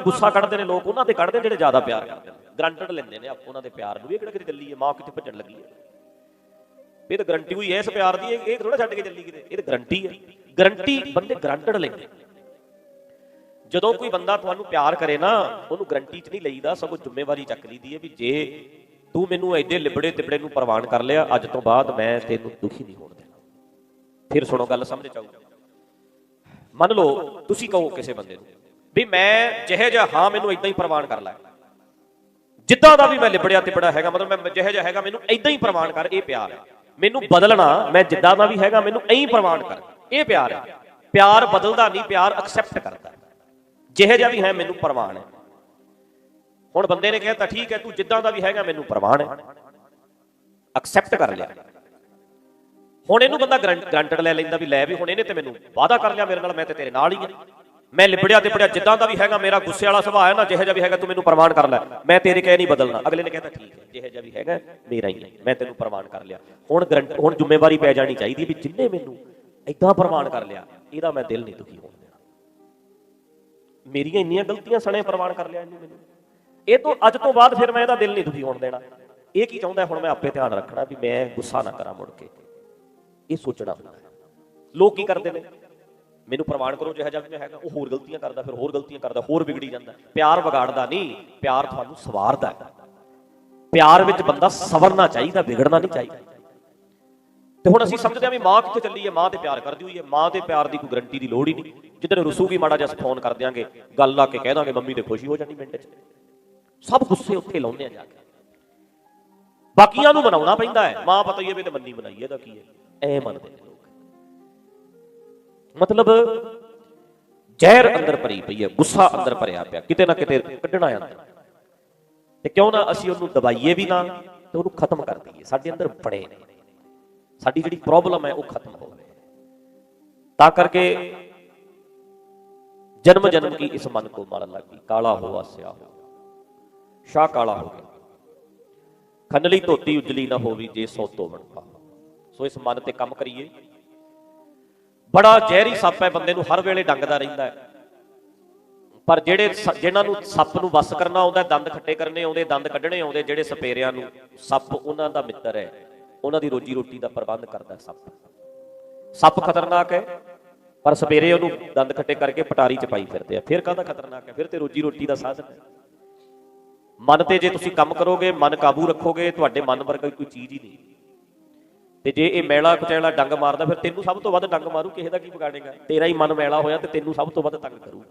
ਗੁੱਸਾ ਕੱਢਦੇ ਨੇ ਲੋਕ, ਉਹਨਾਂ ਤੇ ਕੱਢਦੇ ਨੇ ਜਿਹੜੇ ਜ਼ਿਆਦਾ ਪਿਆਰ। ਕਰਦੇ ਨੇ ਗਰੰਟਡ ਲੈਂਦੇ ਨੇ ਆਪ- ਉਹਨਾਂ ਦੇ ਪਿਆਰ ਨੂੰ। ਇਹ ਕਿਹੜਾ ਕਿਤੇ ਚੱਲੀ ਹੈ? ਮਾਂ ਕਿਤੇ ਭੱਜਣ ਲੱਗੀ ਹੈ? ਇਹ ਤਾਂ ਗਰੰਟੀ ਹੋਈ ਹੈ ਇਸ ਪਿਆਰ ਦੀ। ਇਹ ਥੋੜਾ ਛੱਡ ਕੇ ਚੱਲੀ ਕਿਤੇ। ਇਹ ਤਾਂ ਗਰੰਟੀ ਹੈ। ਗਰੰਟੀ ਬੰਦੇ ਗਰੰਟਡ ਲੈਂਦੇ। ਜਦੋਂ ਕੋਈ ਬੰਦਾ ਤੁਹਾਨੂੰ ਪਿਆਰ ਕਰੇ ਨਾ, ਉਹਨੂੰ ਗਰੰਟੀ 'ਚ ਨਹੀਂ ਲਈਦਾ, ਸਗੋਂ ਜ਼ਿੰਮੇਵਾਰੀ ਚੱਕ ਲਈਦੀ ਹੈ ਵੀ ਜੇ ਤੂੰ ਮੈਨੂੰ ਐਡੇ ਲਿਬੜੇ ਤਿਬੜੇ ਨੂੰ ਪ੍ਰਵਾਨ ਕਰ ਲਿਆ, ਅੱਜ ਤੋਂ ਬਾਅਦ ਮੈਂ ਤੈਨੂੰ ਦੁਖੀ ਨਹੀਂ ਹੋਣ ਦੇਣਾ। ਫਿਰ ਸੁਣੋ, ਗੱਲ ਸਮਝ ਚ ਮੰਨ ਲਓ, ਤੁਸੀਂ ਕਹੋ ਕਿਸੇ ਬੰਦੇ ਨੂੰ ਵੀ ਮੈਂ ਜਿਹੇ ਜਿਹਾ ਹਾਂ, ਮੈਨੂੰ ਇਦਾਂ ਹੀ ਪ੍ਰਵਾਨ ਕਰ ਲੈ। ਜਿੱਦਾਂ ਦਾ ਵੀ ਮੈਂ ਲਿਬੜਿਆ ਤਿਬੜਾ ਹੈਗਾ, ਮਤਲਬ ਮੈਂ ਜਿਹੇ ਜਿਹਾ ਹੈਗਾ, ਮੈਨੂੰ ਇਦਾਂ ਹੀ ਪ੍ਰਵਾਨ ਕਰ, ਇਹ ਪਿਆਰ ਹੈ। ਮੈਨੂੰ ਬਦਲਣਾ, ਮੈਂ ਜਿੱਦਾਂ ਦਾ ਵੀ ਹੈਗਾ, ਮੈਨੂੰ ਐਂ ਪ੍ਰਵਾਨ ਕਰ, ਇਹ ਪਿਆਰ ਹੈ। ਪਿਆਰ ਬਦਲਦਾ ਨਹੀਂ, ਪਿਆਰ ਐਕਸੈਪਟ ਕਰਦਾ। ਜਿਹੇ ਜਿਹਾ ਵੀ ਹੈ, ਮੈਨੂੰ ਪ੍ਰਵਾਨ ਹੈ। ਹੁਣ ਬੰਦੇ ਨੇ ਕਿਹਾ ਤਾਂ ਠੀਕ ਹੈ, ਤੂੰ ਜਿੱਦਾਂ ਦਾ ਵੀ ਹੈਗਾ, ਮੈਨੂੰ ਪ੍ਰਵਾਨ ਹੈ। ਐਕਸੈਪਟ ਕਰ ਲਿਆ। ਹੁਣ ਇਹਨੂੰ ਬੰਦਾ ਗਰੰਟਡ ਲੈ ਲੈਂਦਾ ਵੀ ਲੈ ਵੀ ਹੁਣ ਇਹਨੇ ਤੇ ਮੈਨੂੰ ਵਾਅਦਾ ਕਰ ਲਿਆ ਮੇਰੇ ਨਾਲ, ਮੈਂ ਤੇ ਤੇਰੇ ਨਾਲ ਹੀ ਹਾਂ। ਮੈਂ ਲਿਬੜਿਆ ਤੇ ਪੜਿਆ, ਜਿੱਦਾਂ ਦਾ ਵੀ ਹੈਗਾ ਮੇਰਾ ਗੁੱਸੇ ਵਾਲਾ ਸੁਭਾਅ ਹੈ ਨਾ, ਜਿਹੇ ਜਿਹਾ ਵੀ ਹੈਗਾ ਤੂੰ ਮੈਨੂੰ ਪ੍ਰਮਾਣ ਕਰ ਲੈ। ਮੈਂ ਤੇਰੇ ਕਹਿ ਨਹੀਂ ਬਦਲਣਾ। ਅਗਲੇ ਨੇ ਕਹਿਤਾ, ਠੀਕ ਹੈ, ਜਿਹੇ ਜਿਹਾ ਵੀ ਹੈਗਾ, ਮੇਰਾ ਹੀ ਹੈ। ਮੈਂ ਤੈਨੂੰ ਪ੍ਰਮਾਣ ਕਰ ਲਿਆ। ਹੁਣ ਗਰੰਟ, ਹੁਣ ਜ਼ਿੰਮੇਵਾਰੀ ਪੈ ਜਾਣੀ ਚਾਹੀਦੀ ਵੀ ਜਿੰਨੇ ਮੈਨੂੰ ਇਦਾਂ ਪ੍ਰਮਾਣ ਕਰ ਲਿਆ, ਇਹਦਾ ਮੈਂ ਦਿਲ ਨਹੀਂ ਦੁਖੀ ਹੋਣ ਦੇਣਾ। ਮੇਰੀਆਂ ਇੰਨੀਆਂ ਗਲਤੀਆਂ ਸਣੇ ਪ੍ਰਮਾਣ ਕਰ ਲਿਆ ਇਹਨੂੰ ਮੈਨੂੰ। ਇਹ ਤੋਂ, ਅੱਜ ਤੋਂ ਬਾਅਦ ਫਿਰ ਮੈਂ ਇਹਦਾ ਦਿਲ ਨਹੀਂ ਦੁਖੀ ਹੋਣ ਦੇਣਾ। ਇਹ ਕੀ ਚਾਹੁੰਦਾ ਹੁਣ ਮੈਂ ਆਪੇ ਧਿਆਨ ਰੱਖਣਾ ਵੀ ਮੈਂ ਗੁੱਸਾ ਨਾ ਕਰਾਂ ਮੁੜ ਕੇ। ਇਹ ਸੋਚਣਾ ਹੁੰਦਾ ਲੋਕ ਕੀ ਕਰਦੇ ਨੇ? ਮੈਨੂੰ ਪ੍ਰਮਾਣ ਕਰੋ ਜਿਹੜਾ ਜਿਹਾ ਹੈਗਾ, ਉਹ ਹੋਰ ਗਲਤੀਆਂ ਕਰਦਾ, ਫਿਰ ਹੋਰ ਗਲਤੀਆਂ ਕਰਦਾ, ਹੋਰ ਵਿਗੜੀ ਜਾਂਦਾ। ਪਿਆਰ ਵਿਗਾੜਦਾ ਨਹੀਂ, ਪਿਆਰ ਤੁਹਾਨੂੰ ਸਵਾਰਦਾ ਪਿਆਰ ਵਿੱਚ ਬੰਦਾ ਸਵਰਨਾ ਚਾਹੀਦਾ, ਵਿਗੜਨਾ ਨਹੀਂ ਚਾਹੀਦਾ। ਤੇ ਹੁਣ ਅਸੀਂ ਸਮਝਦੇ ਹਾਂ ਵੀ ਮਾਂ ਕਿੱਥੇ ਚੱਲੀ ਹੈ? ਮਾਂ ਤੇ ਪਿਆਰ ਕਰਦੀ ਹੋਈ ਹੈ। ਮਾਂ ਤੇ ਪਿਆਰ ਦੀ ਕੋਈ ਗਰੰਟੀ ਦੀ ਲੋੜ ਹੀ ਨਹੀਂ। ਜਿੱਦਣ ਰਸੂਗੀ ਮਾੜਾ ਜਿਹਾ ਫੋਨ ਕਰ ਦਿਆਂਗੇ, ਗੱਲ ਲਾ ਕੇ ਕਹਿ ਦਾਂਗੇ, ਮੰਮੀ ਤੇ ਖੁਸ਼ੀ ਹੋ ਜਾਣੀ ਮਿੰਟ 'ਚ। ਸਭ ਗੁੱਸੇ ਉੱਥੇ ਲਾਉਂਦੇ ਆ ਜਾ ਕੇ। ਬਾਕੀਆਂ ਨੂੰ ਮਨਾਉਣਾ ਪੈਂਦਾ ਹੈ। ਮਾਂ ਪਤਾ ਹੀ ਹੈ ਵੀ ਤੇ ਮੰਨੀ ਬਣਾਈ ਇਹਦਾ ਕੀ ਹੈ। ਐ ਮੰਨਦੇ ਨੇ ਮਤਲਬ ਜ਼ਹਿਰ ਅੰਦਰ ਭਰੀ ਪਈ ਹੈ, ਗੁੱਸਾ ਅੰਦਰ ਭਰਿਆ ਪਿਆ, ਕਿਤੇ ਨਾ ਕਿਤੇ ਕੱਢਣਾ ਆ ਤੇ ਕਿਉਂ ਨਾ ਅਸੀਂ ਉਹਨੂੰ ਦਬਾਈਏ ਵੀ ਨਾ, ਤੇ ਉਹਨੂੰ ਖਤਮ ਕਰ ਦਈਏ। ਸਾਡੇ ਅੰਦਰ ਬੜੇ ਨੇ। ਸਾਡੀ ਜਿਹੜੀ ਪ੍ਰੋਬਲਮ ਹੈ, ਉਹ ਖਤਮ ਹੋਵੇ ਤਾਂ ਕਰਕੇ ਜਨਮ ਜਨਮ ਕੀ ਇਸ ਮਨ ਕੋ ਮਰਨ ਲੱਗੀ ਕਾਲਾ ਹੋ ਸਿਆ ਹੋ ਸ਼ਾਹ ਕਾਲਾ ਹੋ ਗਿਆ। ਖੰਡਲੀ ਧੋਤੀ, ਉਜਲੀ ਨਾ ਹੋਵੀ, ਜੇ ਸੋ ਤੋਂ ਪਾ ਸੋ ਇਸ ਮਨ ਤੇ ਕੰਮ ਕਰੀਏ। ਬੜਾ ਜ਼ਹਿਰੀ ਸੱਪ ਹੈ, ਬੰਦੇ ਨੂੰ ਹਰ ਵੇਲੇ ਡੰਗਦਾ ਰਹਿੰਦਾ ਹੈ। ਪਰ ਜਿਹੜੇ ਸ- ਜਿਨ੍ਹਾਂ ਨੂੰ ਸੱਪ ਨੂੰ ਵਸ ਕਰਨਾ ਆਉਂਦਾ ਦੰਦ ਖੱਟੇ ਕਰਨੇ ਆਉਂਦੇ, ਦੰਦ ਕੱਢਣੇ ਆਉਂਦੇ, ਜਿਹੜੇ ਸਪੇਰਿਆਂ ਨੂੰ ਸੱਪ ਉਹਨਾਂ ਦਾ ਮਿੱਤਰ ਹੈ, ਉਹਨਾਂ ਦੀ ਰੋਜੀ ਰੋਟੀ ਦਾ ਪ੍ਰਬੰਧ ਕਰਦਾ ਸੱਪ। ਸੱਪ ਖਤਰਨਾਕ ਹੈ, ਪਰ ਸਪੇਰੇ ਉਹਨੂੰ ਦੰਦ ਖੱਟੇ ਕਰਕੇ ਪਟਾਰੀ ਚ ਪਾਈ ਫਿਰਦੇ ਆ। ਫਿਰ ਕਾਹਦਾ ਖਤਰਨਾਕ ਹੈ? ਫਿਰ ਤੇ ਰੋਜੀ ਰੋਟੀ ਦਾ ਸਾਧਨ ਹੈ। ਮਨ ਤੇ ਜੇ ਤੁਸੀਂ ਕੰਮ ਕਰੋਗੇ, ਮਨ ਕਾਬੂ ਰੱਖੋਗੇ, ਤੁਹਾਡੇ ਮਨ ਵਰਗਾ ਕੋਈ ਚੀਜ਼ ਹੀ ਨਹੀਂ। ਤੇ ਜੇ ਇਹ ਮੈਲਾ ਕੁਚੈਲਾ ਡੰਗ ਮਾਰਦਾ, ਫਿਰ ਤੈਨੂੰ ਸਭ ਤੋਂ ਵੱਧ ਡੰਗ ਮਾਰੂ, ਕਿਸੇ ਦਾ ਕੀ ਵਿਗਾੜੇਗਾ? ਤੇਰਾ ਹੀ ਮਨ ਮੈਲਾ ਹੋਇਆ ਤੇ ਤੈਨੂੰ ਸਭ ਤੋਂ ਵੱਧ ਤੰਗ ਕਰੂ।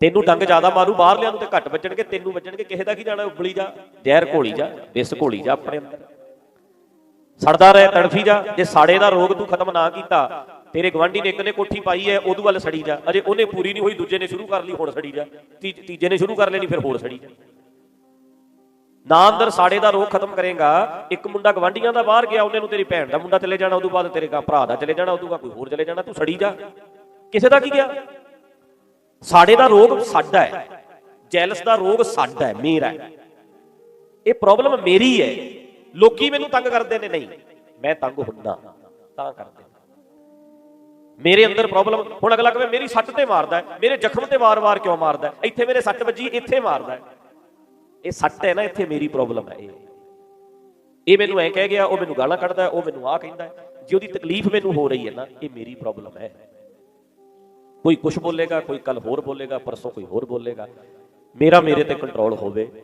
ਤੈਨੂੰ ਡੰਗ ਜ਼ਿਆਦਾ ਮਾਰੂ, ਬਾਹਰਲਿਆਂ ਨੂੰ ਤੇ ਘੱਟ ਵੱਜਣਗੇ, ਤੈਨੂੰ ਵੱਜਣਗੇ, ਕਿਸੇ ਦਾ ਕੀ ਜਾਣਾ, ਉਬਲੀ ਜਾ, ਜ਼ਹਿਰ ਘੋਲੀ ਜਾ ਵਿਸ ਘੋਲੀ ਜਾ ਆਪਣੇ ਅੰਦਰ। ਸੜਦਾ ਰਹਿ, ਤੜਫੀ ਜਾ, ਜੇ ਸਾੜੇ ਦਾ ਰੋਗ ਤੂੰ ਖਤਮ ਨਾ ਕੀਤਾ, ਤੇਰੇ ਗਵਾਂਢੀ ਨੇ ਇੱਕ ਨੇ ਕੋਠੀ ਪਾਈ ਹੈ ਉਹਦੇ ਵੱਲ ਸੜੀ ਜਾ। ਅਜੇ ਉਹਨੇ ਪੂਰੀ ਨਹੀਂ ਹੋਈ, ਦੂਜੇ ਨੇ ਸ਼ੁਰੂ ਕਰ ਲਈ, ਹੁਣ ਸੜੀ ਜਾ। ਤੀ- ਤੀਜੇ ਨੇ ਸ਼ੁਰੂ ਕਰ ਲੈਣੀ, ਫਿਰ ਹੋਰ ਸੜੀ ਜਾ। ਨਾ ਅੰਦਰ ਸਾੜੇ ਦਾ ਰੋਗ ਖਤਮ ਕਰੇਗਾ। ਇੱਕ ਮੁੰਡਾ ਗਵਾਂਢੀਆਂ ਦਾ ਬਾਹਰ ਗਿਆ, ਉਹਨੇ ਨੂੰ ਤੇਰੀ ਭੈਣ ਦਾ ਮੁੰਡਾ ਚਲੇ ਜਾਣਾ ਉਦੋਂ ਬਾਅਦ ਤੇਰੇ ਗਾ ਭਰਾ ਦਾ ਚਲੇ ਜਾਣਾ ਉਦੋਂ ਬਾਅਦ ਕੋਈ ਹੋਰ ਚਲੇ ਜਾਣਾ, ਤੂੰ ਸੜੀ ਜਾ। ਕਿਸੇ ਦਾ ਕੀ ਗਿਆ? ਸਾਡੇ ਦਾ ਰੋਗ ਸਾਡਾ ਹੈ। ਜੈਲਸ ਦਾ ਰੋਗ ਸਾਡਾ ਹੈ, ਮੇਰਾ ਹੈ। ਇਹ ਪ੍ਰੋਬਲਮ ਮੇਰੀ ਹੈ। ਲੋਕੀ ਮੈਨੂੰ ਤੰਗ ਕਰਦੇ ਨੇ, ਨਹੀਂ, ਮੈਂ ਤੰਗ ਹੁੰਦਾ, ਤਾਂ ਕਰਦੇ ਮੇਰੇ ਅੰਦਰ ਪ੍ਰੋਬਲਮ ਹੁਣ ਅਗਲਾ ਕਹੇ, ਮੇਰੀ ਸੱਟ ਤੇ ਮਾਰਦਾ ਹੈ, ਮੇਰੇ ਜ਼ਖਮ ਤੇ ਵਾਰ-ਵਾਰ ਕਿਉਂ ਮਾਰਦਾ ਹੈ? ਇੱਥੇ ਮੇਰੇ ਸੱਟ ਵੱਜੀ, ਇੱਥੇ ਮਾਰਦਾ ਹੈ। ਇਹ ਸੱਟ ਹੈ ਨਾ, ਇੱਥੇ ਮੇਰੀ ਪ੍ਰੋਬਲਮ ਹੈ ਇਹ। ਇਹ ਮੈਨੂੰ ਐ ਕਹਿ ਗਿਆ, ਉਹ ਮੈਨੂੰ ਗਾਲਾਂ ਕੱਢਦਾ, ਉਹ ਮੈਨੂੰ ਆਹ ਕਹਿੰਦਾ। ਜੇ ਉਹਦੀ ਤਕਲੀਫ ਮੈਨੂੰ ਹੋ ਰਹੀ ਹੈ ਨਾ, ਇਹ ਮੇਰੀ ਪ੍ਰੋਬਲਮ ਹੈ। ਕੋਈ ਕੁਝ ਬੋਲੇਗਾ, ਕੋਈ ਕੱਲ ਹੋਰ ਬੋਲੇਗਾ, ਪਰਸੋਂ ਕੋਈ ਹੋਰ ਬੋਲੇਗਾ। ਮੇਰਾ ਮੇਰੇ ਤੇ ਕੰਟਰੋਲ ਹੋਵੇ,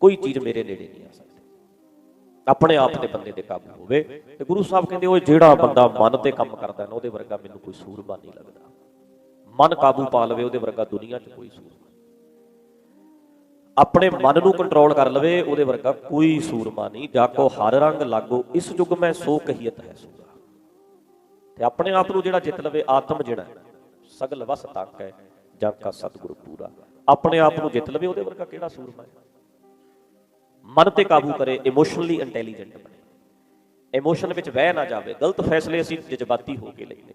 ਕੋਈ ਚੀਜ਼ ਮੇਰੇ ਨੇੜੇ ਨਹੀਂ ਆ ਸਕਦੀ। ਆਪਣੇ ਆਪ ਤੇ ਬੰਦੇ ਤੇ ਕਾਬੂ ਹੋਵੇ। ਤੇ ਗੁਰੂ ਸਾਹਿਬ ਕਹਿੰਦੇ ਉਹ ਜਿਹੜਾ ਬੰਦਾ ਮਨ ਤੇ ਕੰਮ ਕਰਦਾ ਨਾ, ਉਹਦੇ ਵਰਗਾ ਮੈਨੂੰ ਕੋਈ ਸੂਰਮਾ ਨਹੀਂ ਲੱਗਦਾ। ਮਨ ਕਾਬੂ ਪਾ ਲਵੇ, ਉਹਦੇ ਵਰਗਾ ਦੁਨੀਆ 'ਚ ਕੋਈ ਸੂਰਮਾ ਆਪਣੇ ਮਨ ਨੂੰ ਕੰਟਰੋਲ ਕਰ ਲਵੇ, ਉਹਦੇ ਵਰਗਾ ਕੋਈ ਸੂਰਮਾ ਨਹੀਂ, ਜਾ ਕੋ ਹਰ ਰੰਗ ਲਾਗੋ, ਇਸ ਯੁਗ ਮੈਂ ਸੋ ਕਹੀਤ ਹੈ ਸੂਰਾ ਤੇ ਆਪਣੇ ਆਪ ਨੂੰ ਜਿਹੜਾ ਜਿੱਤ ਲਵੇ, ਆਤਮ ਜਿਹੜਾ ਸਗਲ ਵਸ ਤੱਕ ਹੈ, ਜਾਂ ਕਾ ਸਤਿਗੁਰ ਪੂਰਾ। ਆਪਣੇ ਆਪ ਨੂੰ ਜਿੱਤ ਲਵੇ, ਉਹਦੇ ਵਰਗਾ ਕਿਹੜਾ ਸੂਰਮਾ ਹੈ? ਮਨ ਤੇ ਕਾਬੂ ਕਰੇ ਇਮੋਸ਼ਨਲੀ ਇੰਟੈਲੀਜੈਂਟ ਬਣੇ। ਇਮੋਸ਼ਨ ਵਿੱਚ ਵਹਿ ਨਾ ਜਾਵੇ, ਗਲਤ ਫੈਸਲੇ ਅਸੀਂ ਜਜ਼ਬਾਤੀ ਹੋ ਕੇ ਲੈਂਦੇ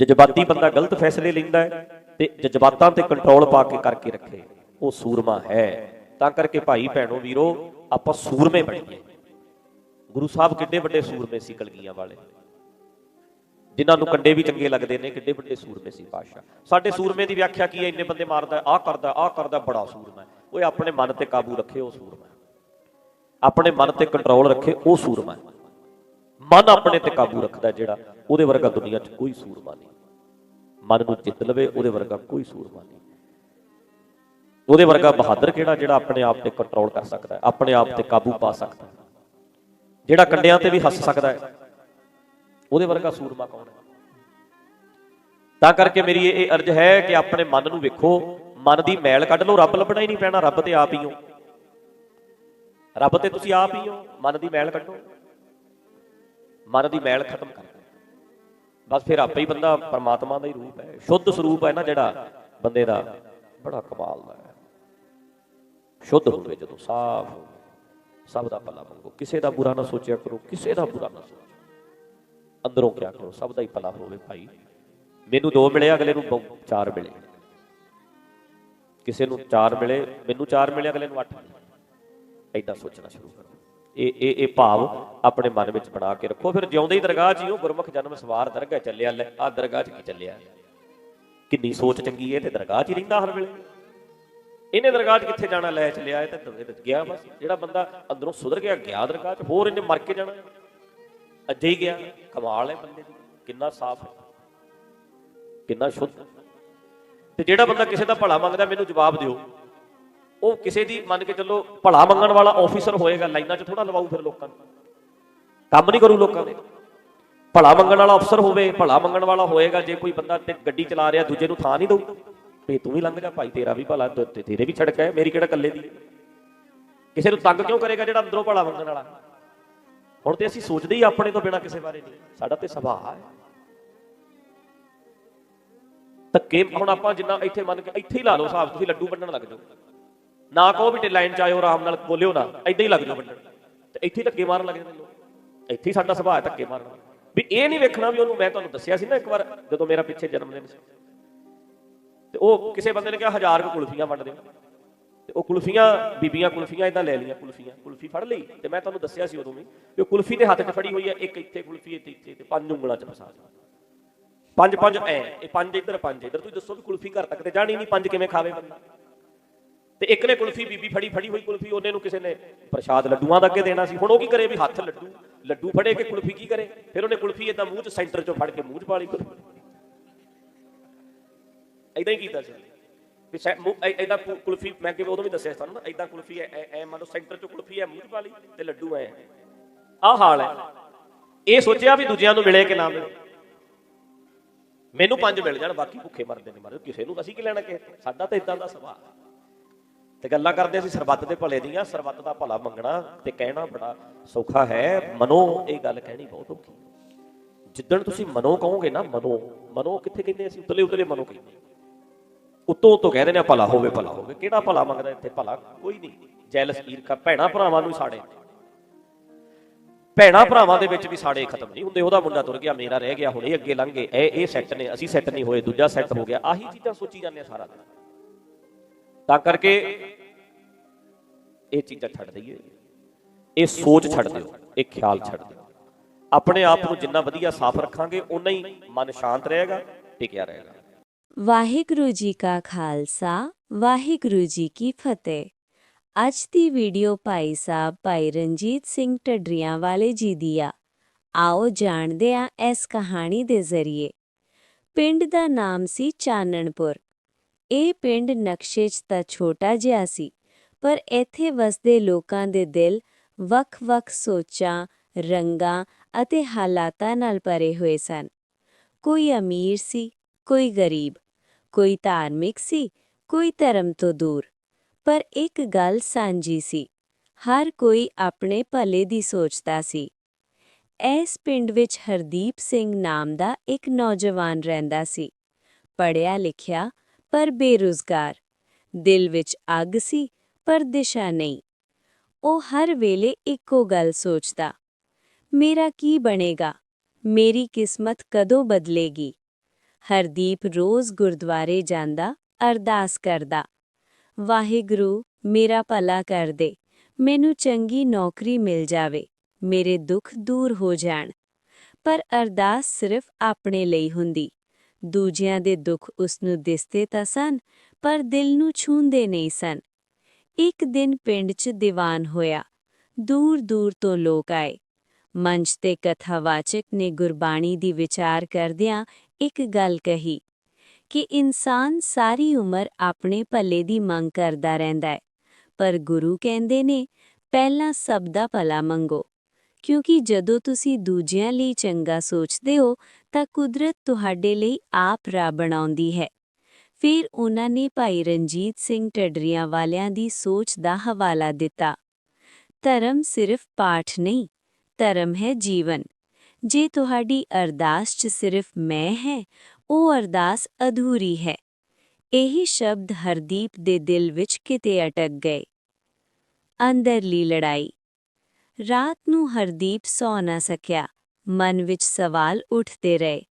ਜਜ਼ਬਾਤੀ ਬੰਦਾ ਗਲਤ ਫੈਸਲੇ ਲੈਂਦਾ ਹੈ, ਤੇ ਜਜ਼ਬਾਤਾਂ ਤੇ ਕੰਟਰੋਲ ਪਾ ਕੇ ਕਰਕੇ ਰੱਖੇ। ਉਹ ਸੂਰਮਾ ਹੈ। ਤਾਂ ਕਰਕੇ ਭਾਈ ਭੈਣੋ ਵੀਰੋ, ਆਪਾਂ ਸੂਰਮੇ ਬਣੀਏ। ਗੁਰੂ ਸਾਹਿਬ ਕਿੱਡੇ ਵੱਡੇ ਸੂਰਮੇ ਸੀ ਕਲਗੀਆਂ ਵਾਲੇ। ਜਿਨ੍ਹਾਂ ਨੂੰ ਕੰਡੇ ਵੀ ਚੰਗੇ ਲੱਗਦੇ ਨੇ, ਕਿੱਡੇ ਵੱਡੇ ਸੂਰਮੇ ਸੀ ਪਾਸ਼ਾ ਸਾਡੇ ਸੂਰਮੇ ਦੀ ਵਿਆਖਿਆ ਕੀ ਹੈ? ਇੰਨੇ ਬੰਦੇ ਮਾਰਦਾ, ਆਹ ਕਰਦਾ ਆਹ ਕਰਦਾ, ਬੜਾ ਸੂਰਮਾ ਹੈ। ਓਏ, ਆਪਣੇ ਮਨ ਤੇ ਕਾਬੂ ਰੱਖੇ, ਉਹ ਸੂਰਮਾ ਆਪਣੇ ਮਨ ਤੇ ਕੰਟਰੋਲ ਰੱਖੇ, ਉਹ ਸੂਰਮਾ ਮਨ ਆਪਣੇ ਤੇ ਕਾਬੂ ਰੱਖਦਾ ਜਿਹੜਾ, ਉਹਦੇ ਵਰਗਾ ਦੁਨੀਆ 'ਚ ਕੋਈ ਸੂਰਮਾ ਨਹੀਂ। ਮਨ ਨੂੰ ਜਿੱਤ ਲਵੇ, ਉਹਦੇ ਵਰਗਾ ਕੋਈ ਸੂਰਮਾ ਨਹੀਂ। ਉਹਦੇ ਵਰਗਾ ਬਹਾਦਰ ਕਿਹੜਾ ਜਿਹੜਾ ਆਪਣੇ ਆਪ ਤੇ ਕੰਟਰੋਲ ਕਰ ਸਕਦਾ ਹੈ, ਆਪਣੇ ਆਪ ਤੇ ਕਾਬੂ ਪਾ ਸਕਦਾ ਹੈ? ਜਿਹੜਾ ਕੰਡਿਆਂ ਤੇ ਵੀ ਹੱਸ ਸਕਦਾ ਹੈ, ਉਹਦੇ ਵਰਗਾ ਸੂਰਮਾ ਕੌਣ ਹੈ? ਤਾਂ ਕਰਕੇ ਮੇਰੀ ਇਹ ਅਰਜ਼ ਹੈ ਕਿ ਆਪਣੇ ਮਨ ਨੂੰ ਵੇਖੋ, ਮਨ ਦੀ ਮੈਲ ਕੱਢ ਲਓ, ਰੱਬ ਲੱਭਣਾ ਹੀ ਨਹੀਂ ਪੈਣਾ, ਰੱਬ ਤੇ ਆਪ ਹੀ ਹੋ। ਰੱਬ ਤੇ ਤੁਸੀਂ ਆਪ ਹੀ ਹੋ, ਮਨ ਦੀ ਮੈਲ ਕੱਢੋ। ਮਨ ਦੀ ਮੈਲ ਖਤਮ ਕਰ ਦਿਓ। ਬਸ ਫਿਰ ਆਪੇ ਹੀ ਬੰਦਾ ਪਰਮਾਤਮਾ ਦਾ ਹੀ ਰੂਪ ਹੈ, ਸ਼ੁੱਧ ਸਰੂਪ ਹੈ ਨਾ ਜਿਹੜਾ ਬੰਦੇ ਦਾ, ਬੜਾ ਕਮਾਲ ਦਾ ਹੈ। ਸ਼ੁੱਧ ਹੋਵੇ ਜਦੋਂ ਸਾਫ਼ ਹੋਵੇ। ਸਭ ਦਾ ਭਲਾ ਮੰਗੋ। ਕਿਸੇ ਦਾ ਬੁਰਾ ਨਾ ਸੋਚਿਆ ਕਰੋ, ਕਿਸੇ ਦਾ ਬੁਰਾ ਨਾ ਸੋਚੋ ਅੰਦਰੋਂ ਕਿਆ ਕਰੋ, ਸਭ ਦਾ ਹੀ ਭਲਾ ਹੋਵੇ ਭਾਈ। ਮੈਨੂੰ ਦੋ ਮਿਲੇ, ਅਗਲੇ ਨੂੰ ਚਾਰ ਮਿਲੇ। ਕਿਸੇ ਨੂੰ ਚਾਰ ਮਿਲੇ, ਮੈਨੂੰ ਚਾਰ ਮਿਲੇ, ਅਗਲੇ ਨੂੰ ਅੱਠ ਮਿਲੇ। ਐਦਾਂ ਸੋਚਣਾ ਸ਼ੁਰੂ ਕਰੋ। ਇਹ ਇਹ ਇਹ ਭਾਵ ਆਪਣੇ ਮਨ ਵਿੱਚ ਬਣਾ ਕੇ ਰੱਖੋ। ਫਿਰ ਜਿਉਂਦੇ ਹੀ ਦਰਗਾਹ 'ਚ ਹੀ ਉਹ ਗੁਰਮੁਖ ਜਨਮ ਸਵਾਰ ਦਰਗਾਹ ਚੱਲਿਆ ਲੈ ਆ ਦਰਗਾਹ 'ਚ ਕੀ ਚੱਲਿਆ? ਕਿੰਨੀ ਸੋਚ ਚੰਗੀ ਹੈ ਤੇ ਦਰਗਾਹ 'ਚ ਹੀ ਰਹਿੰਦਾ ਹਰ ਵੇਲੇ। ਇਹਨੇ ਦਰਗਾਹ 'ਚ ਕਿੱਥੇ ਜਾਣਾ? ਲੈ ਚੱਲਿਆ, ਇਹ ਤਾਂ ਇਹ ਗਿਆ ਬਸ। ਜਿਹੜਾ ਬੰਦਾ ਅੰਦਰੋਂ ਸੁਧਰ ਗਿਆ ਗਿਆ ਦਰਗਾਹ 'ਚ, ਹੋਰ ਇਹਨੇ ਮਰ ਕੇ ਜਾਣਾ। ਅੱਜੇ ਹੀ ਗਿਆ। ਕਮਾਲ ਹੈ ਬੰਦੇ ਦੀ। ਕਿੰਨਾ ਸਾਫ਼ ਹੈ। ਕਿੰਨਾ ਸ਼ੁੱਧ ਤੇ ਜਿਹੜਾ ਬੰਦਾ ਕਿਸੇ ਦਾ ਭਲਾ ਮੰਗਦਾ, ਮੈਨੂੰ ਜਵਾਬ ਦਿਓ। ਉਹ ਕਿਸੇ ਦੀ ਮੰਨ ਕੇ ਚੱਲੋ, ਭਲਾ ਮੰਗਣ ਵਾਲਾ ਆਫੀਸਰ ਹੋਏਗਾ, ਲਾਈਨਾਂ 'ਚ ਥੋੜਾ ਲਵਾਊ ਫਿਰ ਲੋਕਾਂ ਨੂੰ। ਕੰਮ ਨਹੀਂ ਕਰੂ ਲੋਕਾਂ ਦੇ। ਭਲਾ ਮੰਗਣ ਵਾਲਾ ਅਫਸਰ ਹੋਵੇ, ਭਲਾ ਮੰਗਣ ਵਾਲਾ ਹੋਏਗਾ, ਜੇ ਕੋਈ ਬੰਦਾ ਤੇ ਗੱਡੀ ਚਲਾ ਰਿਹਾ, ਦੂਜੇ ਨੂੰ ਥਾਂ ਨਹੀਂ ਦਊ। ਵੀ ਤੂੰ ਵੀ ਲੰਘ ਜਾ ਭਾਈ, ਤੇਰਾ ਵੀ ਭਲਾ, ਤੇ ਤੇਰੇ ਵੀ ਛੜਕ ਹੈ ਮੇਰੀ ਕਿਹੜਾ ਇਕੱਲੇ ਦੀ? ਕਿਸੇ ਨੂੰ ਤੰਗ ਕਿਉਂ ਕਰੇਗਾ ਜਿਹੜਾ ਅੰਦਰੋਂ ਭਲਾ ਮੰਗਣ ਵਾਲਾ? ਹੁਣ ਤੇ ਅਸੀਂ ਸੋਚਦੇ ਹੀ ਆਪਣੇ ਤੋਂ ਬਿਨਾ ਕਿਸੇ ਬਾਰੇ ਨਹੀਂ। ਸਾਡਾ ਤੇ ਸੁਭਾਅ ਹੈ। ਧੱਕੇ, ਹੁਣ ਆਪਾਂ ਜਿੰਨਾ ਇੱਥੇ ਮੰਨ ਕੇ, ਇੱਥੇ ਹੀ ਲਾ ਲਓ ਹਿਸਾਬ, ਤੁਸੀਂ ਲੱਡੂ ਵੰਡਣ ਲੱਗ ਜਾਓ। ਨਾ ਕਹੋ ਵੀ ਲਾਈਨ ਚ ਆਇਓ, ਆਰਾਮ ਨਾਲ ਬੋਲਿਓ ਨਾ ਐਦਾਂ ਹੀ ਲੱਗ ਜਾਓ ਵੰਡਣ। ਤੇ ਇੱਥੇ ਹੀ ਧੱਕੇ ਮਾਰਨ ਲੱਗ ਜਾਂਦੇ ਲੋਕ। ਇੱਥੇ ਹੀ ਸਾਡਾ ਸੁਭਾਅ ਧੱਕੇ ਮਾਰਨ। ਦਾ। ਵੀ ਇਹ ਨਹੀਂ ਵੇਖਣਾ ਵੀ ਉਹਨੂੰ, ਮੈਂ ਤੁਹਾਨੂੰ ਦੱਸਿਆ ਸੀ ਨਾ ਇੱਕ ਵਾਰ, ਜਦੋਂ ਮੇਰਾ ਪਿੱਛੇ ਜਨਮ ਦਿਨ ਸੀ। ਤੇ ਉਹ ਕਿਸੇ ਬੰਦੇ ਨੇ ਕਿਹਾ ਹਜ਼ਾਰ ਕੁ ਕੁਲਫੀਆਂ ਵੰਡ ਦਿਓ। ਤੇ ਉਹ ਕੁਲਫੀਆਂ, ਬੀਬੀਆਂ ਕੁਲਫੀਆਂ ਇਦਾਂ ਲੈ ਲਈਆਂ ਕੁਲਫੀਆਂ ਕੁਲਫੀ ਫੜ ਲਈ। ਤੇ ਮੈਂ ਤੁਹਾਨੂੰ ਦੱਸਿਆ ਸੀ ਉਦੋਂ ਵੀ ਕਿ ਕੁਲਫੀ ਦੇ ਹੱਥ 'ਚ ਫੜੀ ਹੋਈ ਹੈ ਇੱਕ ਇੱਥੇ ਕੁਲਫੀ ਇੱਥੇ ਇੱਥੇ, ਤੇ ਪੰਜ ਉਂਗਲਾਂ 'ਚ ਫਸਾ ਦਿੱਤੀ। ਪੰਜ ਪੰਜ, ਐ, ਇਹ ਪੰਜ ਇੱਧਰ ਪੰਜ ਇੱਧਰ। ਤੁਸੀਂ ਦੱਸੋ ਵੀ ਕੁਲਫੀ ਘਰ ਤੱਕ ਤੇ ਜਾਣੀ ਨਹੀਂ, ਪੰਜ ਕਿਵੇਂ ਖਾਵੇ ਬੰਦਾ? ਤੇ ਇੱਕ ਨੇ ਕੁਲਫੀ ਬੀਬੀ ਫੜੀ ਫੜੀ ਹੋਈ ਕੁਲਫੀ, ਉਹਨੇ ਨੂੰ ਕਿਸੇ ਨੇ ਪ੍ਰਸ਼ਾਦ ਲੱਡੂਆਂ ਦਾ ਅੱਗੇ ਦੇਣਾ ਸੀ। ਹੁਣ ਉਹ ਕੀ ਕਰੇ ਵੀ ਹੱਥ ਲੱਡੂ ਲੱਡੂ ਫੜੇ ਕੇ ਕੁਲਫੀ ਕੀ ਕਰੇ? ਫਿਰ ਉਹਨੇ ਕੁਲਫੀ ਇਦਾਂ ਮੂੰਹ 'ਚ ਸੈਂਟਰ 'ਚੋਂ ਫੜ ਕੇ ਮੂੰਹ 'ਚ ਪਾ ਲਈ ਕੁਲਫੀ ਹੀ ਕੀਤਾ ਸੀ। ਵੀ ਇਦਾਂ ਕੁਲਫੀ, ਮੈਂ ਕਿ ਉਦੋਂ ਵੀ ਦੱਸਿਆ ਸੀ ਤੁਹਾਨੂੰ ਨਾ ਇਦਾਂ ਕੁਲਫੀ ਐ ਐ ਮੰਨ ਲਓ ਸੈਂਟਰ 'ਚੋਂ ਕੁਲਫੀ ਐ ਮੂੰਹ 'ਚ ਪਾ ਲਈ ਤੇ ਲੱਡੂ ਐ। ਆਹ ਹਾਲ ਹੈ ਇਹ ਸੋਚਿਆ ਵੀ ਦੂਜਿਆਂ ਨੂੰ ਮਿਲੇ ਕਿ ਨਾ ਮਿਲੇ। ਮੈਨੂੰ ਪੰਜ ਮਿਲ ਜਾਣ, ਬਾਕੀ ਭੁੱਖੇ ਮਰਦੇ ਨੇ ਮਰਦੇ ਕਿਸੇ ਨੂੰ ਅਸੀਂ ਕੀ ਲੈਣਾ ਕਿਸੇ ਸਾਡਾ ਤਾਂ ਇਦਾਂ ਦਾ ਸੁਭਾਅ ਤੇ ਗੱਲਾਂ ਕਰਦੇ ਅਸੀਂ ਸਰਬੱਤ ਦੇ ਭਲੇ ਦੀਆਂ, ਸਰਬੱਤ ਦਾ ਭਲਾ ਮੰਗਣਾ ਤੇ ਕਹਿਣਾ ਬੜਾ ਸੌਖਾ ਹੈ। ਮਨੋ, ਇਹ ਗੱਲ ਕਹਿਣੀ ਬਹੁਤ ਔਖੀ ਜਿੱਦਣ ਤੁਸੀਂ ਮਨੋ ਕਹੋਗੇ ਨਾ, ਮਨੋ ਮਨੋ ਕਿੱਥੇ ਕਹਿੰਦੇ ਅਸੀਂ? ਉਤਲੇ ਉਤਲੇ ਮਨੋ ਕਹਿੰਦੇ ਉਤੋਂ ਉਤੋਂ ਦਿੰਦੇ ਨੇ ਭਲਾ ਹੋਵੇ ਭਲਾ ਹੋਵੇ। ਕਿਹੜਾ ਭਲਾ ਮੰਗਦਾ ਇੱਥੇ? ਭਲਾ ਕੋਈ ਨਹੀਂ। ਜੈਲਸ ਈਰਖਾ ਭੈਣਾ ਭਰਾਵਾਂ ਨੂੰ ਸਾੜੇ। ਭੈਣਾ ਭਰਾਵਾਂ ਦੇ ਵਿੱਚ ਵੀ ਸਾੜੇ ਖਤਮ ਨਹੀਂ ਹੁੰਦੇ। ਉਹਦਾ ਮੁੰਡਾ ਤੁਰ ਗਿਆ, ਮੇਰਾ ਰਹਿ ਗਿਆ, ਹੁਣ ਇਹ ਅੱਗੇ ਲੰਘ ਗਏ। ਇਹ ਇਹ ਸੈੱਟ ਨੇ, ਅਸੀਂ ਸੈੱਟ ਨਹੀਂ ਹੋਏ, ਦੂਜਾ ਸੈੱਟ ਹੋ ਗਿਆ। ਆਹੀ ਚੀਜ਼ਾਂ ਸੋਚੀ ਜਾਂਦੇ ਆ ਸਾਰਾ ਦਿਨ। ਤਾਂ ਕਰਕੇ ਇਹ ਚੀਜ਼ਾਂ ਛੱਡ ਦਈਏ। ਇਹ ਸੋਚ ਛੱਡ ਦਿਓ, ਇਹ ਖਿਆਲ ਛੱਡ ਦਿਓ। ਆਪਣੇ ਆਪ ਨੂੰ ਜਿੰਨਾ ਵਧੀਆ ਸਾਫ਼ ਰੱਖਾਂਗੇ ਉਨਾ ਹੀ ਮਨ ਸ਼ਾਂਤ ਰਹੇਗਾ, ਟਿਕਿਆ ਰਹੇਗਾ। ਵਾਹਿਗੁਰੂ ਜੀ ਕਾ ਖਾਲਸਾ, ਵਾਹਿਗੁਰੂ ਜੀ ਕੀ ਫਤਿਹ। ਅੱਜ ਦੀ ਵੀਡੀਓ ਭਾਈ ਸਾਹਿਬ, ਭਾਈ ਰਣਜੀਤ ਸਿੰਘ ਢੱਡਰੀਆਂ ਵਾਲੇ ਜੀ ਦੀ ਆ। ਆਓ ਜਾਣਦੇ ਹਾਂ ਇਸ ਕਹਾਣੀ ਦੇ ਜ਼ਰੀਏ। ਪਿੰਡ ਦਾ ਨਾਮ ਸੀ ਚਾਨਣਪੁਰ। ਇਹ ਪਿੰਡ ਨਕਸ਼ੇ 'ਚ ਤਾਂ ਛੋਟਾ ਜਿਹਾ ਸੀ, ਪਰ ਇੱਥੇ ਵਸਦੇ ਲੋਕਾਂ ਦੇ ਦਿਲ ਵੱਖ-ਵੱਖ ਸੋਚਾਂ, ਰੰਗਾਂ ਅਤੇ ਹਾਲਾਤਾਂ ਨਾਲ ਭਰੇ ਹੋਏ ਸਨ। ਕੋਈ ਅਮੀਰ ਸੀ, ਕੋਈ ਗਰੀਬ। ਕੋਈ ਧਾਰਮਿਕ ਸੀ, ਕੋਈ ਧਰਮ ਤੋਂ ਦੂਰ। ਪਰ ਇੱਕ ਗੱਲ ਸਾਂਝੀ ਸੀ, ਹਰ ਕੋਈ ਆਪਣੇ ਭਲੇ ਦੀ ਸੋਚਦਾ ਸੀ। ਇਸ ਪਿੰਡ ਵਿੱਚ ਹਰਦੀਪ ਸਿੰਘ ਨਾਮ ਦਾ ਇੱਕ ਨੌਜਵਾਨ ਰਹਿੰਦਾ ਸੀ। ਪੜਿਆ ਲਿਖਿਆ, ਪਰ ਬੇਰੁਜ਼ਗਾਰ। ਦਿਲ ਵਿੱਚ ਅੱਗ ਸੀ, ਪਰ ਦਿਸ਼ਾ ਨਹੀਂ। ਉਹ ਹਰ ਵੇਲੇ ਇੱਕੋ ਗੱਲ ਸੋਚਦਾ, ਮੇਰਾ ਕੀ ਬਣੇਗਾ? ਮੇਰੀ ਕਿਸਮਤ ਕਦੋਂ ਬਦਲੇਗੀ? ਹਰਦੀਪ ਰੋਜ਼ ਗੁਰਦੁਆਰੇ ਜਾਂਦਾ, ਅਰਦਾਸ ਕਰਦਾ। ਵਾਹਿਗੁਰੂ, ਮੇਰਾ ਭਲਾ ਕਰ ਦੇ, ਮੈਨੂੰ ਚੰਗੀ ਨੌਕਰੀ ਮਿਲ ਜਾਵੇ, ਮੇਰੇ ਦੁੱਖ ਦੂਰ ਹੋ ਜਾਣ। ਪਰ ਅਰਦਾਸ ਸਿਰਫ ਆਪਣੇ ਲਈ ਹੁੰਦੀ। ਦੂਜਿਆਂ ਦੇ ਦੁੱਖ ਉਸ ਨੂੰ ਦਿਸਦੇ ਤਾਂ ਸਨ, ਪਰ ਦਿਲ ਨੂੰ ਛੂੰਹਦੇ ਨਹੀਂ ਸਨ। ਇੱਕ ਦਿਨ ਪਿੰਡ 'ਚ ਦੀਵਾਨ ਹੋਇਆ। ਦੂਰ ਦੂਰ ਤੋਂ ਲੋਕ ਆਏ। ਮੰਚ ਤੇ ਕਥਾਵਾਚਕ ਨੇ ਗੁਰਬਾਣੀ ਦੀ ਵਿਚਾਰ ਕਰਦਿਆਂ ਇੱਕ ਗੱਲ ਕਹੀ ਕਿ ਇਨਸਾਨ ਸਾਰੀ ਉਮਰ ਆਪਣੇ ਭਲੇ ਦੀ ਮੰਗ ਕਰਦਾ ਰਹਿੰਦਾ ਹੈ। ਪਰ ਗੁਰੂ ਕਹਿੰਦੇ ਨੇ, ਪਹਿਲਾਂ ਸਭ ਦਾ ਭਲਾ ਮੰਗੋ, ਕਿਉਂਕਿ ਜਦੋਂ ਤੁਸੀਂ ਦੂਜਿਆਂ ਲਈ ਚੰਗਾ ਸੋਚਦੇ ਹੋ, ਤਾਂ ਕੁਦਰਤ ਤੁਹਾਡੇ ਲਈ ਆਪ ਰਾਹ ਬਣਾਉਂਦੀ ਹੈ। ਫਿਰ ਉਹਨਾਂ ਨੇ ਭਾਈ ਰਣਜੀਤ ਸਿੰਘ ਢੱਡਰੀਆਂ ਵਾਲਿਆਂ ਦੀ ਸੋਚ ਦਾ ਹਵਾਲਾ ਦਿੱਤਾ। ਧਰਮ ਸਿਰਫ ਪਾਠ ਨਹੀਂ, ਧਰਮ ਹੈ ਜੀਵਨ। ਜੇ ਤੁਹਾਡੀ ਅਰਦਾਸ 'ਚ ਸਿਰਫ ਮੈਂ ਹੈ, ਉਹ ਅਰਦਾਸ ਅਧੂਰੀ ਹੈ। ਇਹੀ ਸ਼ਬਦ ਹਰਦੀਪ ਦੇ ਦਿਲ ਵਿੱਚ ਕਿਤੇ ਅਟਕ ਗਏ। ਅੰਦਰਲੀ ਲੜਾਈ। ਰਾਤ ਨੂੰ ਹਰਦੀਪ ਸੌ ਨਾ ਸਕਿਆ। ਮਨ ਵਿੱਚ ਸਵਾਲ ਉੱਠਦੇ ਰਹੇ।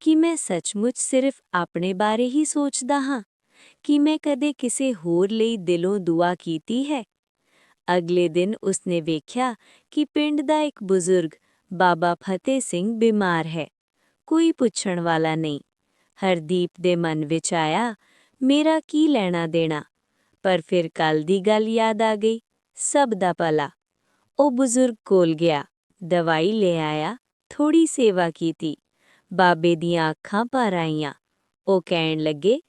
ਕਿ ਮੈਂ ਸੱਚਮੁੱਚ ਸਿਰਫ ਆਪਣੇ ਬਾਰੇ ਹੀ ਸੋਚਦਾ ਹਾਂ? ਕਿ ਮੈਂ ਕਦੇ ਕਿਸੇ ਹੋਰ ਲਈ ਦਿਲੋਂ ਦੁਆ ਕੀਤੀ ਹੈ? ਅਗਲੇ ਦਿਨ ਉਸਨੇ ਵੇਖਿਆ ਕਿ ਪਿੰਡ ਦਾ ਇੱਕ ਬਜ਼ੁਰਗ ਬਾਬਾ ਫਤਿਹ ਸਿੰਘ ਬਿਮਾਰ ਹੈ। ਕੋਈ ਪੁੱਛਣ ਵਾਲਾ ਨਹੀਂ। ਹਰਦੀਪ ਦੇ ਮਨ ਵਿੱਚ ਆਇਆ, ਮੇਰਾ ਕੀ ਲੈਣਾ ਦੇਣਾ? ਪਰ ਫਿਰ ਕੱਲ ਦੀ ਗੱਲ ਯਾਦ ਆ ਗਈ। ਸਭ ਦਾ ਭਲਾ। ਉਹ ਬਜ਼ੁਰਗ ਕੋਲ ਗਿਆ। ਦਵਾਈ ਲੈ ਆਇਆ। ਥੋੜੀ ਸੇਵਾ ਕੀਤੀ। ਬਾਬੇ ਦੀਆਂ ਅੱਖਾਂ ਭਰ ਆਈਆਂ। ਉਹ ਕਹਿਣ ਲੱਗੇ,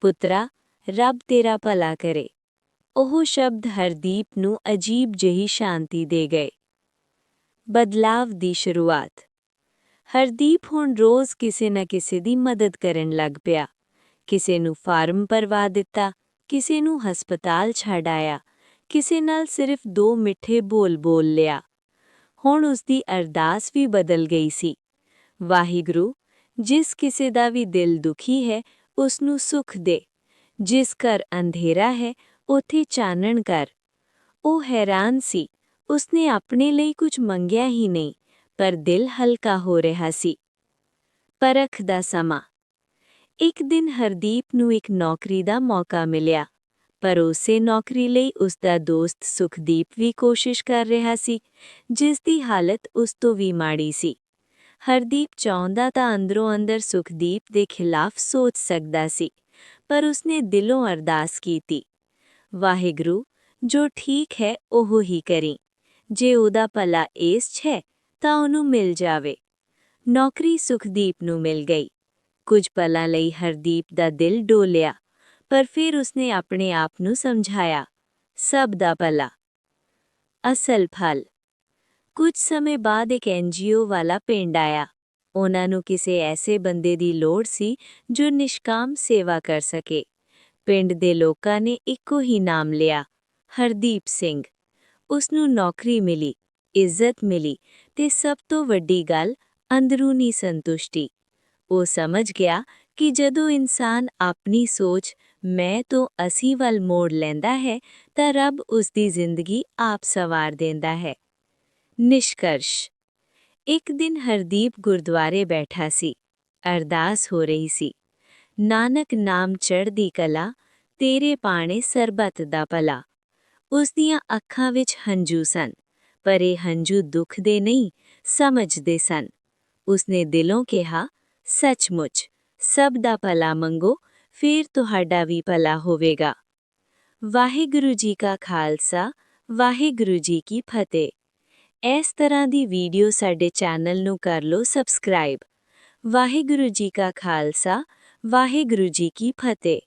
ਪੁੱਤਰਾ, ਰੱਬ ਤੇਰਾ ਭਲਾ ਕਰੇ। ਉਹ ਸ਼ਬਦ ਹਰਦੀਪ ਨੂੰ ਅਜੀਬ ਜਿਹੀ ਸ਼ਾਂਤੀ ਦੇ ਗਏ। ਬਦਲਾਵ ਦੀ ਸ਼ੁਰੂਆਤ। ਹਰਦੀਪ ਹੁਣ ਰੋਜ਼ ਕਿਸੇ ਨਾ ਕਿਸੇ ਦੀ ਮਦਦ ਕਰਨ ਲੱਗ ਪਿਆ। ਕਿਸੇ ਨੂੰ ਫਾਰਮ ਭਰਵਾ ਦਿੱਤਾ, ਕਿਸੇ ਨੂੰ ਹਸਪਤਾਲ ਛੱਡ ਆਇਆ ਕਿਸੇ ਨਾਲ ਸਿਰਫ ਦੋ ਮਿੱਠੇ ਬੋਲ ਬੋਲ ਲਿਆ। ਹੁਣ ਉਸ ਦੀ ਅਰਦਾਸ ਵੀ ਬਦਲ ਗਈ ਸੀ। ਵਾਹਿਗੁਰੂ, ਜਿਸ ਕਿਸੇ ਦਾ ਵੀ ਦਿਲ ਦੁਖੀ ਹੈ ਉਸ ਨੂੰ ਸੁਖ ਦੇ। ਜਿਸ ਘਰ ਅੰਧੇਰਾ ਹੈ, ਉਥੇ ਚਾਨਣ ਕਰ। ਉਹ ਹੈਰਾਨ ਸੀ ਉਸਨੇ ਆਪਣੇ ਲਈ ਕੁਝ ਮੰਗਿਆ ਹੀ ਨਹੀਂ, ਪਰ ਦਿਲ ਹਲਕਾ ਹੋ ਰਿਹਾ ਸੀ। ਪਰਖ ਦਾ ਸਮਾਂ। ਇੱਕ ਦਿਨ ਹਰਦੀਪ ਨੂੰ ਇੱਕ ਨੌਕਰੀ ਦਾ ਮੌਕਾ ਮਿਲਿਆ, ਪਰ ਉਸੇ ਨੌਕਰੀ ਲਈ ਉਸ ਦਾ ਦੋਸਤ ਸੁਖਦੀਪ ਵੀ ਕੋਸ਼ਿਸ਼ ਕਰ ਰਿਹਾ ਸੀ, ਜਿਸ ਦੀ ਹਾਲਤ ਉਸ ਤੋਂ ਵੀ ਮਾੜੀ ਸੀ। ਹਰਦੀਪ ਚਾਹੁੰਦਾ ਤਾਂ ਅੰਦਰੋਂ ਅੰਦਰ ਸੁਖਦੀਪ ਦੇ ਖਿਲਾਫ ਸੋਚ ਸਕਦਾ ਸੀ, ਪਰ ਉਸਨੇ ਦਿਲੋਂ ਅਰਦਾਸ ਕੀਤੀ। ਵਾਹਿਗੁਰੂ, ਜੋ ਠੀਕ ਹੈ, ਉਹ ਹੀ ਕਰੀ। ਜੇ ਉਹਦਾ ਭਲਾ ਇਸ 'ਚ ਹੈ ਤਾਂ ਉਹਨੂੰ ਮਿਲ ਜਾਵੇ। ਨੌਕਰੀ ਸੁਖਦੀਪ ਨੂੰ ਮਿਲ ਗਈ। ਕੁਝ ਪਲਾਂ ਲਈ ਹਰਦੀਪ ਦਾ ਦਿਲ ਡੋਲਿਆ, ਪਰ ਫਿਰ ਉਸਨੇ ਆਪਣੇ ਆਪ ਨੂੰ ਸਮਝਾਇਆ, ਸਭ ਦਾ ਭਲਾ। ਅਸਲ ਫਲ। ਕੁਝ ਸਮੇਂ ਬਾਅਦ ਇੱਕ ਐਨਜੀਓ ਵਾਲਾ ਪਿੰਡ ਆਇਆ। ਉਹਨਾਂ ਨੂੰ ਕਿਸੇ ਐਸੇ ਬੰਦੇ ਦੀ ਲੋੜ ਸੀ ਜੋ ਨਿਸ਼ਕਾਮ ਸੇਵਾ ਕਰ ਸਕੇ। ਪਿੰਡ ਦੇ ਲੋਕਾਂ ਨੇ ਇੱਕੋ ਹੀ ਨਾਮ ਲਿਆ, ਹਰਦੀਪ ਸਿੰਘ। ਉਸ ਨੂੰ ਨੌਕਰੀ ਮਿਲੀ, ਇੱਜ਼ਤ ਮਿਲੀ ਤੇ ਸਭ ਤੋਂ ਵੱਡੀ ਗੱਲ ਅੰਦਰੂਨੀ ਸੰਤੁਸ਼ਟੀ। ਉਹ ਸਮਝ ਗਿਆ ਕਿ ਜਦੋਂ ਇਨਸਾਨ ਆਪਣੀ ਸੋਚ ਮੈਂ ਤੋਂ ਅਸੀਂ ਵੱਲ ਮੋੜ ਲੈਂਦਾ ਹੈ ਤਾਂ ਰੱਬ ਉਸ ਦੀ ਜ਼ਿੰਦਗੀ ਆਪ ਸਵਾਰ ਦਿੰਦਾ ਹੈ। ਨਿਸ਼ਕਰਸ਼। ਇੱਕ ਦਿਨ ਹਰਦੀਪ ਗੁਰਦੁਆਰੇ ਬੈਠਾ ਸੀ, ਅਰਦਾਸ ਹੋ ਰਹੀ ਸੀ, ਨਾਨਕ ਨਾਮ ਚੜ੍ਹਦੀ ਕਲਾ, ਤੇਰੇ ਪਾਣੇ ਸਰਬੱਤ ਦਾ ਭਲਾ। ਉਸ ਦੀਆਂ ਅੱਖਾਂ ਵਿੱਚ ਹੰਝੂ ਸਨ, ਪਰ ਇਹ ਹੰਝੂ ਦੁੱਖ ਦੇ ਨਹੀਂ, ਸਮਝਦੇ ਸਨ। ਉਸਨੇ ਦਿਲੋਂ ਕਿਹਾ, ਸੱਚਮੁੱਚ, ਸਭ ਦਾ ਭਲਾ ਮੰਗੋ, ਫਿਰ ਤੁਹਾਡਾ ਵੀ ਭਲਾ ਹੋਵੇਗਾ। ਵਾਹਿਗੁਰੂ ਜੀ ਕਾ ਖਾਲਸਾ, ਵਾਹਿਗੁਰੂ ਜੀ ਕੀ ਫਤਿਹ। ਇਸ ਤਰ੍ਹਾਂ ਦੀ ਵੀਡੀਓ ਸਾਡੇ ਚੈਨਲ ਨੂੰ ਕਰ ਲਓ ਸਬਸਕ੍ਰਾਈਬ। ਵਾਹਿਗੁਰੂ ਜੀ ਕਾ ਖਾਲਸਾ, ਵਾਹਿਗੁਰੂ ਜੀ ਕੀ ਫਤਿਹ।